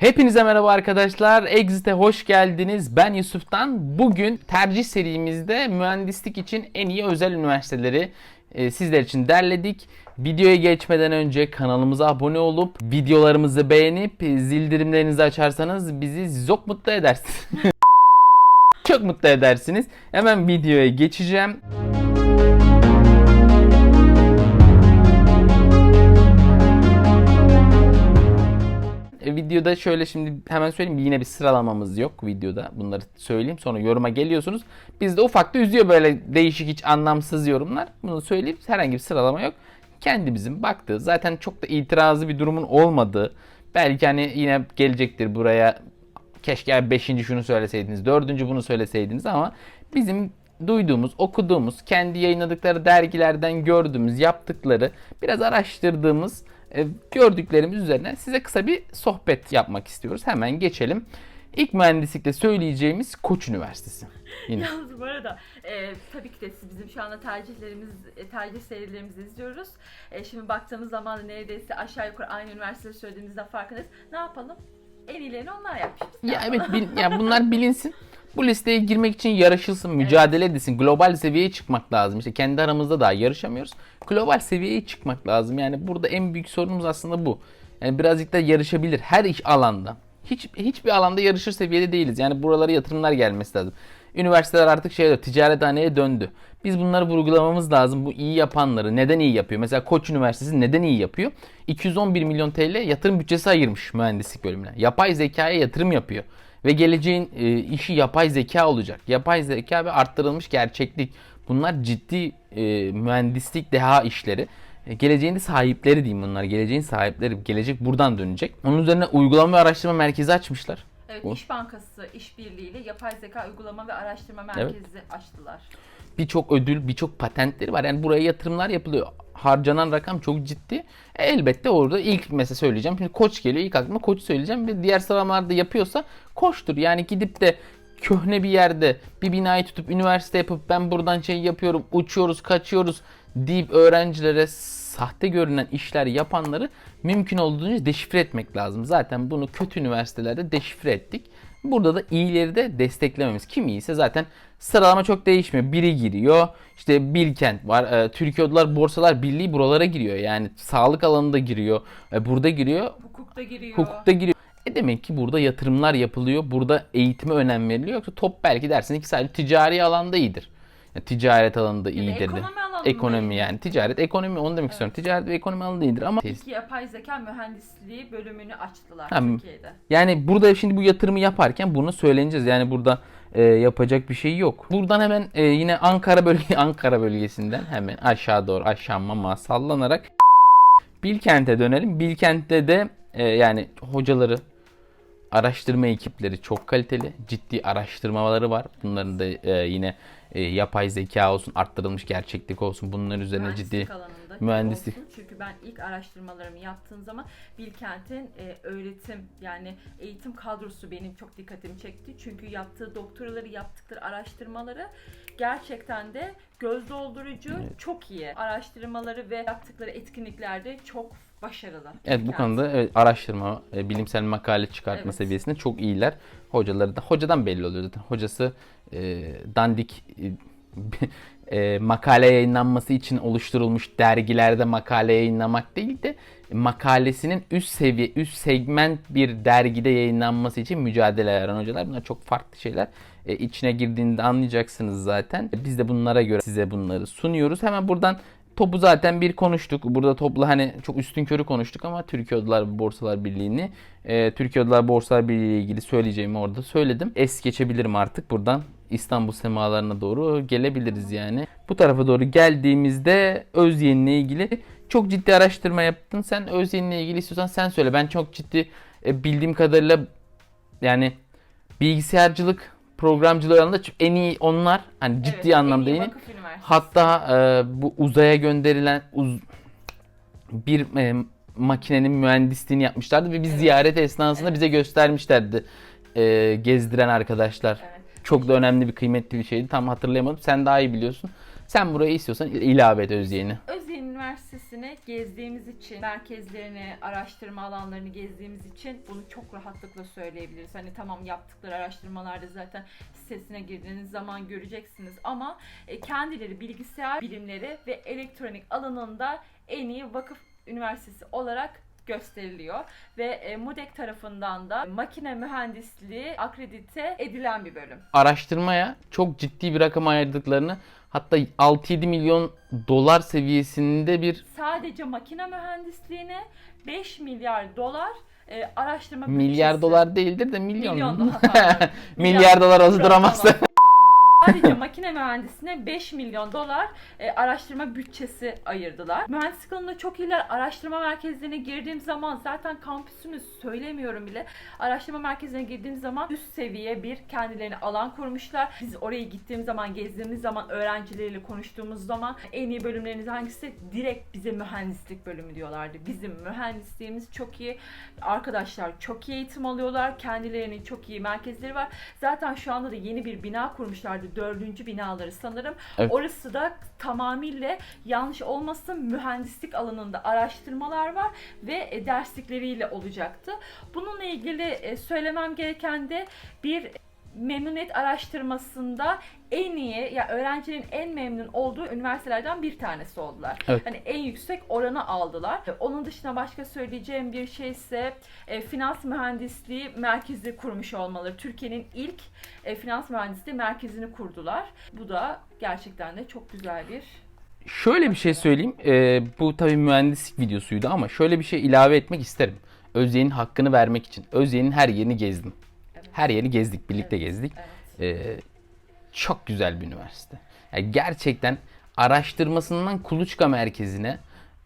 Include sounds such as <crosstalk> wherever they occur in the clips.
Hepinize merhaba arkadaşlar. Exit'e hoş geldiniz. Ben Yusuf'tan. Bugün tercih serimizde mühendislik için en iyi özel üniversiteleri e, sizler için derledik. Videoya geçmeden önce kanalımıza abone olup videolarımızı beğenip e, zildirimlerinizi açarsanız bizi çok mutlu edersiniz. <laughs> Çok mutlu edersiniz. Hemen videoya geçeceğim. Videoda şöyle şimdi hemen söyleyeyim yine bir sıralamamız yok videoda. Bunları söyleyeyim sonra yoruma geliyorsunuz. Bizde ufak da üzüyor böyle değişik hiç anlamsız yorumlar. Bunu söyleyeyim herhangi bir sıralama yok. Kendimizin baktığı zaten çok da itirazı bir durumun olmadığı belki hani yine gelecektir buraya keşke 5. şunu söyleseydiniz, 4. bunu söyleseydiniz ama bizim duyduğumuz, okuduğumuz, kendi yayınladıkları dergilerden gördüğümüz, yaptıkları, biraz araştırdığımız, e, gördüklerimiz üzerine size kısa bir sohbet yapmak istiyoruz. Hemen geçelim. İlk mühendislikte söyleyeceğimiz Koç Üniversitesi. Yine. Yalnız bu arada e, tabii ki de siz bizim şu anda tercihlerimiz, e, tercih serilerimizi izliyoruz. E, şimdi baktığımız zaman da neredeyse aşağı yukarı aynı üniversiteleri söylediğimizden farkındayız. Ne yapalım? En iyilerini onlar yapmış. Ya evet bil- ya bunlar bilinsin. Bu listeye girmek için yarışılsın, mücadele edilsin. Global seviyeye çıkmak lazım. İşte kendi aramızda daha yarışamıyoruz. Global seviyeye çıkmak lazım. Yani burada en büyük sorunumuz aslında bu. Yani birazcık da yarışabilir her iş alanda. Hiç hiçbir alanda yarışır seviyede değiliz. Yani buralara yatırımlar gelmesi lazım. Üniversiteler artık şey ticarethaneye döndü. Biz bunları vurgulamamız lazım. Bu iyi yapanları neden iyi yapıyor? Mesela Koç Üniversitesi neden iyi yapıyor? 211 milyon TL yatırım bütçesi ayırmış mühendislik bölümüne. Yapay zekaya yatırım yapıyor. Ve geleceğin e, işi yapay zeka olacak. Yapay zeka ve arttırılmış gerçeklik. Bunlar ciddi e, mühendislik deha işleri. E, geleceğin de sahipleri diyeyim bunlar. Geleceğin sahipleri. Gelecek buradan dönecek. Onun üzerine uygulama ve araştırma merkezi açmışlar. Evet, Bu- İş Bankası işbirliğiyle yapay zeka uygulama ve araştırma merkezi açtılar. birçok ödül, birçok patentleri var. Yani buraya yatırımlar yapılıyor. Harcanan rakam çok ciddi. E, elbette orada ilk mesela söyleyeceğim. Şimdi koç geliyor. ilk aklıma koç söyleyeceğim. Ve diğer sıralamalarda yapıyorsa koçtur. Yani gidip de köhne bir yerde bir binayı tutup üniversite yapıp ben buradan şey yapıyorum, uçuyoruz, kaçıyoruz deyip öğrencilere sahte görünen işler yapanları mümkün olduğunca deşifre etmek lazım. Zaten bunu kötü üniversitelerde deşifre ettik. Burada da iyileri de desteklememiz. Kim iyiyse zaten sıralama çok değişmiyor. Biri giriyor. İşte Bilkent var. E, Türkiye Odalar Borsalar Birliği buralara giriyor. Yani sağlık alanında giriyor. E, burada giriyor. Hukukta giriyor. Hukukta giriyor. E demek ki burada yatırımlar yapılıyor. Burada eğitime önem veriliyor. Yoksa top belki dersin ki sadece ticari alanda iyidir. Ya ticaret alanında da iyidir ekonomi Ekonomi yani. Ticaret, ekonomi onu demek istiyorum. Ticaret ve ekonomi alanında iyidir ama İlk yapay zeka mühendisliği bölümünü açtılar Ha, Türkiye'de. Yani burada şimdi bu yatırımı yaparken bunu söyleneceğiz. Yani burada e, yapacak bir şey yok. Buradan hemen e, yine Ankara bölge <laughs> Ankara bölgesinden hemen aşağı doğru aşağı mama sallanarak Bilkent'e dönelim. Bilkent'te de e, yani hocaları araştırma ekipleri çok kaliteli. Ciddi araştırmaları var. Bunların da e, yine e, yapay zeka olsun, arttırılmış gerçeklik olsun. Bunların üzerine mühendislik ciddi alanında mühendislik. olsun. Çünkü ben ilk araştırmalarımı yaptığım zaman Bilkent'in e, öğretim yani eğitim kadrosu benim çok dikkatimi çekti. Çünkü yaptığı doktoraları, yaptıkları araştırmaları gerçekten de göz doldurucu, çok iyi. Araştırmaları ve yaptıkları etkinliklerde çok başarılı. Evet bu konuda evet, araştırma, e, bilimsel makale çıkartma Evet. seviyesinde çok iyiler. Hocaları da hocadan belli oluyor zaten. Hocası e, dandik e, e, makale yayınlanması için oluşturulmuş dergilerde makale yayınlamak değil de makalesinin üst seviye, üst segment bir dergide yayınlanması için mücadele veren hocalar. Bunlar çok farklı şeyler. E, içine girdiğinde anlayacaksınız zaten. Biz de bunlara göre size bunları sunuyoruz. Hemen buradan Topu zaten bir konuştuk. Burada toplu hani çok üstün körü konuştuk ama Türkiye Odalar Borsalar Birliği'ni e, Türkiye Odalar Borsalar Birliği ile ilgili söyleyeceğimi orada söyledim. Es geçebilirim artık buradan. İstanbul semalarına doğru gelebiliriz yani. Bu tarafa doğru geldiğimizde Özyeğin'le ilgili çok ciddi araştırma yaptın. Sen Özyeğin'le ilgili istiyorsan sen söyle. Ben çok ciddi e, bildiğim kadarıyla yani bilgisayarcılık programcılığı alanında en iyi onlar. Hani ciddi Evet, anlamda en iyi. Hatta e, bu uzaya gönderilen uz- bir e, makinenin mühendisliğini yapmışlardı ve biz Evet. ziyaret esnasında bize göstermişlerdi e, gezdiren arkadaşlar. Evet. Çok da önemli bir kıymetli bir şeydi. Tam hatırlayamadım. Sen daha iyi biliyorsun. Sen burayı istiyorsan ilave et Özyeğin'i. Özyeğin Üniversitesi'ni gezdiğimiz için, merkezlerini, araştırma alanlarını gezdiğimiz için bunu çok rahatlıkla söyleyebiliriz. Hani tamam yaptıkları araştırmalarda zaten sitesine girdiğiniz zaman göreceksiniz ama e, kendileri bilgisayar bilimleri ve elektronik alanında en iyi vakıf üniversitesi olarak gösteriliyor ve e, MUDEK tarafından da makine mühendisliği akredite edilen bir bölüm. Araştırmaya çok ciddi bir rakam ayırdıklarını hatta 6-7 milyon dolar seviyesinde bir Sadece makine mühendisliğine 5 milyar dolar e, araştırma milyar bütçesi. dolar değildir de milyon. Milyon dolar, <laughs> milyar dolar azı Sadece <laughs> makine mühendisliğine 5 milyon dolar e, araştırma bütçesi ayırdılar. Mühendislik alanında çok iyiler. Araştırma merkezlerine girdiğim zaman zaten kampüsünü söylemiyorum bile. Araştırma merkezine girdiğim zaman üst seviye bir kendilerine alan kurmuşlar. Biz oraya gittiğimiz zaman, gezdiğimiz zaman, öğrencileriyle konuştuğumuz zaman en iyi bölümleriniz hangisi? Direkt bize mühendislik bölümü diyorlardı. Bizim mühendisliğimiz çok iyi. Arkadaşlar çok iyi eğitim alıyorlar. Kendilerinin çok iyi merkezleri var. Zaten şu anda da yeni bir bina kurmuşlardı. Dördüncü binaları sanırım. Evet. Orası da tamamıyla yanlış olmasın mühendislik alanında araştırmalar var ve e, derslikleriyle olacaktı. Bununla ilgili e, söylemem gereken de bir memnuniyet araştırmasında en iyi ya öğrencinin en memnun olduğu üniversitelerden bir tanesi oldular. Evet. Hani en yüksek oranı aldılar. E, Onun dışında başka söyleyeceğim bir şey ise e, finans mühendisliği merkezi kurmuş olmaları. Türkiye'nin ilk e, finans mühendisliği merkezini kurdular. Bu da gerçekten de çok güzel bir Şöyle bir şey söyleyeyim. Ee, bu tabii mühendislik videosuydu ama şöyle bir şey ilave etmek isterim. Özyeğin hakkını vermek için. Özyeğin her yerini gezdim. Her yeri gezdik, birlikte Evet, gezdik. Evet. Ee, çok güzel bir üniversite. Yani gerçekten araştırmasından kuluçka merkezine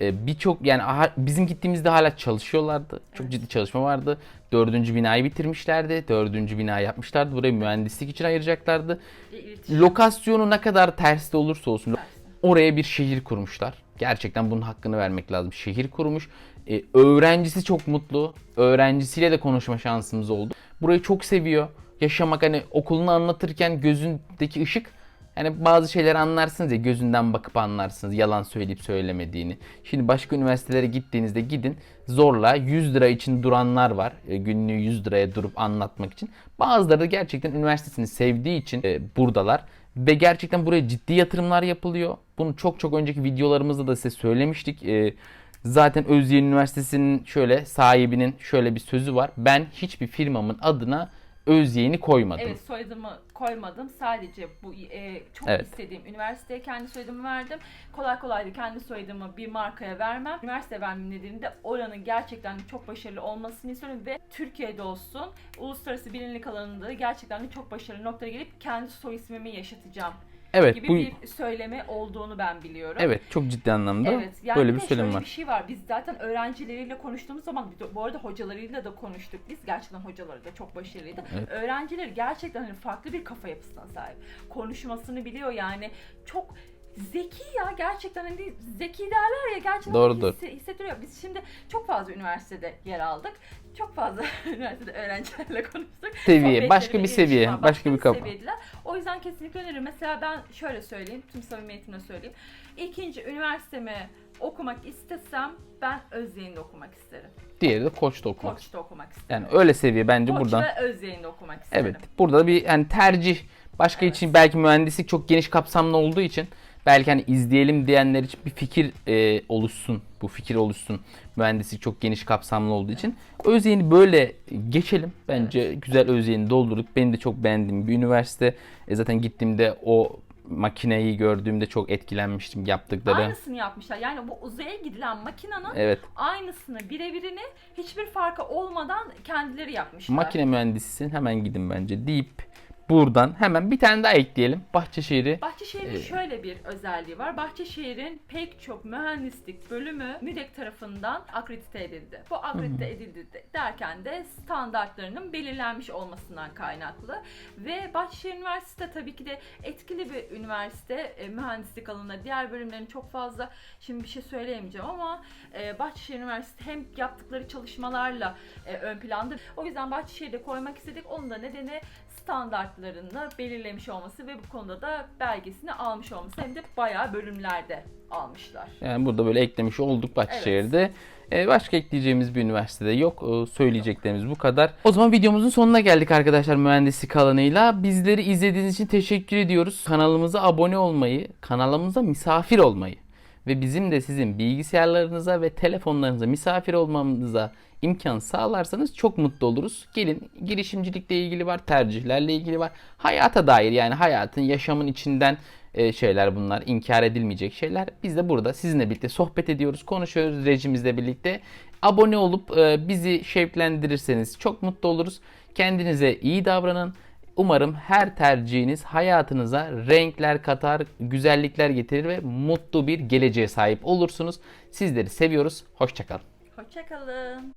e, birçok yani aha- bizim gittiğimizde hala çalışıyorlardı. Çok Evet. ciddi çalışma vardı. Dördüncü binayı bitirmişlerdi. Dördüncü binayı yapmışlardı. Burayı mühendislik için ayıracaklardı. İletişim Lokasyonu ne kadar terste olursa olsun oraya bir şehir kurmuşlar. Gerçekten bunun hakkını vermek lazım. Şehir kurmuş. Ee, öğrencisi çok mutlu. Öğrencisiyle de konuşma şansımız oldu. Burayı çok seviyor. Yaşamak hani okulunu anlatırken gözündeki ışık hani bazı şeyleri anlarsınız ya gözünden bakıp anlarsınız yalan söyleyip söylemediğini. Şimdi başka üniversitelere gittiğinizde gidin zorla 100 lira için duranlar var. E, günlüğü 100 liraya durup anlatmak için. Bazıları da gerçekten üniversitesini sevdiği için e, buradalar. Ve gerçekten buraya ciddi yatırımlar yapılıyor. Bunu çok çok önceki videolarımızda da size söylemiştik. E, zaten Özyeğin Üniversitesi'nin şöyle sahibinin şöyle bir sözü var. Ben hiçbir firmamın adına Özyeğin'i koymadım. Evet soyadımı koymadım. Sadece bu e, çok Evet. istediğim üniversiteye kendi soyadımı verdim. Kolay kolay da kendi soyadımı bir markaya vermem. Üniversite vermem nedeni de oranın gerçekten çok başarılı olmasını istiyorum ve Türkiye'de olsun uluslararası bilinirlik alanında da gerçekten de çok başarılı noktaya gelip kendi soy ismimi yaşatacağım Evet gibi bu bir söylemi olduğunu ben biliyorum. evet çok ciddi anlamda Evet, yani böyle bir söylem var. bir şey var. Biz zaten öğrencileriyle konuştuğumuz zaman, bu arada hocalarıyla da konuştuk biz. Gerçekten hocaları da çok başarılıydı. Evet. Öğrencileri gerçekten hani farklı bir kafa yapısına sahip. Konuşmasını biliyor yani. Çok zeki ya gerçekten hani zeki derler ya gerçekten Doğrudur. hisse- hissettiriyor. Biz şimdi çok fazla üniversitede yer aldık. Çok fazla <laughs> üniversitede öğrencilerle konuştuk. Seviye, başka bir seviye, var, başka bir seviyediler. O yüzden kesinlikle öneririm. Mesela ben şöyle söyleyeyim, tüm samimiyetimle söyleyeyim. İkinci üniversitemi okumak istesem ben Özyeğin'de okumak isterim. Diğeri de Koç'ta okumak. Koç'ta okumak isterim. Yani öyle seviye bence Koç buradan. ve Özyeğin'de okumak isterim. Evet. Burada bir hani tercih başka Evet. için belki mühendislik çok geniş kapsamlı olduğu için belki hani izleyelim diyenler için bir fikir e, oluşsun. Bu fikir oluşsun. Mühendislik çok geniş kapsamlı olduğu için. Özyeğin'i böyle geçelim. Bence güzel Özyeğin'i doldurduk. Benim de çok beğendiğim bir üniversite. E, zaten gittiğimde o makineyi gördüğümde çok etkilenmiştim yaptıkları. Aynısını yapmışlar. Yani bu uzaya gidilen makinenin Evet. aynısını birebirini hiçbir farkı olmadan kendileri yapmışlar. Makine mühendisisin hemen gidin bence deyip buradan hemen bir tane daha ekleyelim. Bahçeşehir'i Bahçeşehir'in Ee, şöyle bir özelliği var. Bahçeşehir'in pek çok mühendislik bölümü MÜDEK tarafından akredite edildi. Bu akredite edildi de- derken de standartlarının belirlenmiş olmasından kaynaklı. Ve Bahçeşehir Üniversitesi de tabii ki de etkili bir üniversite. E, mühendislik alanında diğer bölümlerin çok fazla şimdi bir şey söyleyemeyeceğim ama e, Bahçeşehir Üniversitesi hem yaptıkları çalışmalarla e, ön planda. O yüzden Bahçeşehir'de koymak istedik. Onun da nedeni standartlarını belirlemiş olması ve bu konuda da belgesini almış olması hem de bayağı bölümlerde almışlar. Yani burada böyle eklemiş olduk Bahçeşehir'de. Ee, başka ekleyeceğimiz bir üniversitede yok. Ee, söyleyeceklerimiz bu kadar. O zaman videomuzun sonuna geldik arkadaşlar mühendislik alanıyla. Bizleri izlediğiniz için teşekkür ediyoruz. Kanalımıza abone olmayı, kanalımıza misafir olmayı ve bizim de sizin bilgisayarlarınıza ve telefonlarınıza misafir olmamıza imkan sağlarsanız çok mutlu oluruz. Gelin girişimcilikle ilgili var, tercihlerle ilgili var. Hayata dair yani hayatın, yaşamın içinden e, şeyler bunlar. inkar edilmeyecek şeyler. Biz de burada sizinle birlikte sohbet ediyoruz, konuşuyoruz rejimizle birlikte. Abone olup e, bizi şevklendirirseniz çok mutlu oluruz. Kendinize iyi davranın. Umarım her tercihiniz hayatınıza renkler katar, güzellikler getirir ve mutlu bir geleceğe sahip olursunuz. Sizleri seviyoruz. Hoşçakalın. Hoşçakalın.